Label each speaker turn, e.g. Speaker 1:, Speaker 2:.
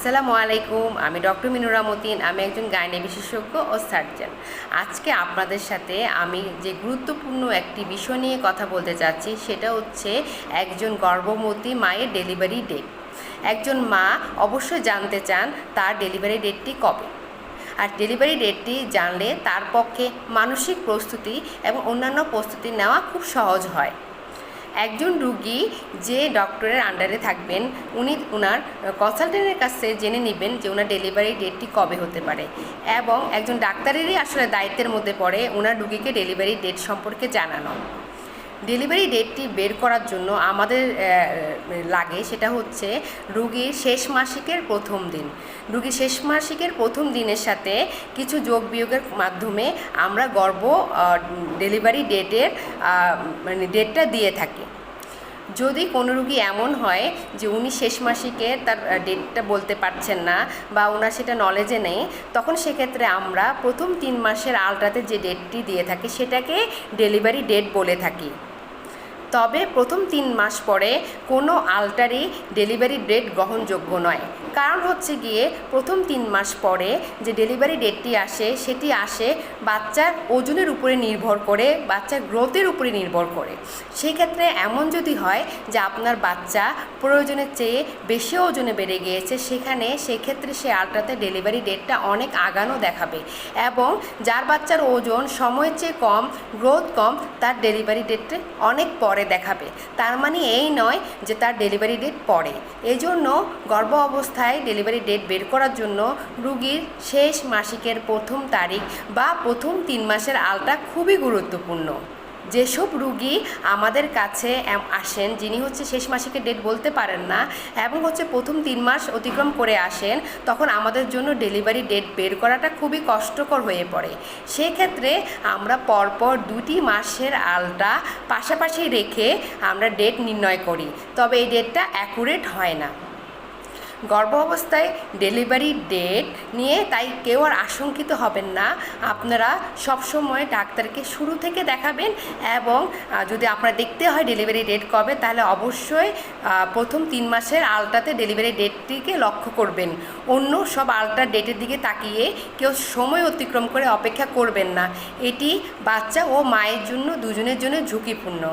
Speaker 1: আসসালামু আলাইকুম, আমি ডক্টর মিনুরা মতিন, আমি একজন গাইনে বিশেষজ্ঞ ও সার্জন। আজকে আপনাদের সাথে আমি যে গুরুত্বপূর্ণ একটি বিষয় নিয়ে কথা বলতে চাচ্ছি সেটা হচ্ছে একজন গর্ভবতী মায়ের ডেলিভারি ডেট। একজন মা অবশ্যই জানতে চান তার ডেলিভারি ডেটটি কবে। আর ডেলিভারি ডেটটি জানলে তার পক্ষে মানসিক প্রস্তুতি এবং অন্যান্য প্রস্তুতি নেওয়া খুব সহজ হয়। একজন রুগী যে ডক্টরের আন্ডারে থাকবেন, উনি ওনার কনসালটেন্টের কাছে জেনে নেবেন যে ওনার ডেলিভারি ডেটটি কবে হতে পারে। এবং একজন ডাক্তারেরই আসলে দায়িত্বের মধ্যে পড়ে ওনার রুগীকে ডেলিভারি ডেট সম্পর্কে জানানো। ডেলিভারি ডেটটি বের করার জন্য আমাদের লাগে সেটা হচ্ছে রুগীর শেষ মাসিকের প্রথম দিন। রুগীর শেষ মাসিকের প্রথম দিনের সাথে কিছু যোগ বিয়োগের মাধ্যমে আমরা গর্ব ডেলিভারি ডেটের মানে ডেটটা দিয়ে থাকি। যদি কোনো রুগী এমন হয় যে উনি শেষ মাসিকে তার ডেটটা বলতে পারছেন না বা ওনার সেটা নলেজে নেই, তখন সেক্ষেত্রে আমরা প্রথম তিন মাসের আলট্রাতে যে ডেটটি দিয়ে থাকি সেটাকে ডেলিভারি ডেট বলে থাকি। তবে প্রথম তিন মাস পরে কোনো আলটারই ডেলিভারি ডেট গ্রহণযোগ্য নয়। কারণ হচ্ছে গিয়ে প্রথম তিন মাস পরে যে ডেলিভারি ডেটটি আসে, সেটি আসে বাচ্চার ওজনের উপরে নির্ভর করে, বাচ্চার গ্রোথের উপরে নির্ভর করে। সেই ক্ষেত্রে এমন যদি হয় যে আপনার বাচ্চা প্রয়োজনের চেয়ে বেশি ওজনে বেড়ে গিয়েছে, সেখানে সেক্ষেত্রে সে আলট্রাতে ডেলিভারি ডেটটা অনেক আগানো দেখাবে এবং যার বাচ্চার ওজন সময়ের চেয়ে কম, গ্রোথ কম, তার ডেলিভারি ডেটটা অনেক পরে দেখাবে। তার মানে এই নয় যে তার ডেলিভারি ডেট পরে। এজন্য গর্ভ অবস্থায় ডেলিভারি ডেট বের করার জন্য রুগীর শেষ মাসিকের প্রথম তারিখ বা প্রথম তিন মাসের আলটা খুবই গুরুত্বপূর্ণ। যেসব রুগী আমাদের কাছে আসেন, যিনি হচ্ছে শেষ মাসিকের ডেট বলতে পারেন না, এবং হচ্ছে প্রথম তিন মাস অতিক্রম করে আসেন, তখন আমাদের জন্য ডেলিভারি ডেট বের করাটা খুবই কষ্টকর হয়ে পড়ে। সেক্ষেত্রে আমরা পরপর দুটি মাসের আলটা পাশাপাশি রেখে আমরা ডেট নির্ণয় করি, তবে এই ডেটটা অ্যাকুরেট হয় না। গর্ভ অবস্থায় ডেলিভারি ডেট নিয়ে তাই কেউ আর আশঙ্কিত হবেন না। আপনারা সবসময় ডাক্তারকে শুরু থেকে দেখাবেন এবং যদি আপনার দেখতে হয় ডেলিভারি ডেট কবে, তাহলে অবশ্যই প্রথম তিন মাসের আলটাতে ডেলিভারি ডেটটিকে লক্ষ্য করবেন। অন্য সব আলটার ডেটের দিকে তাকিয়ে কেউ সময় অতিক্রম করে অপেক্ষা করবেন না। এটি বাচ্চা ও মায়ের জন্য, দুজনের জন্য ঝুঁকিপূর্ণ।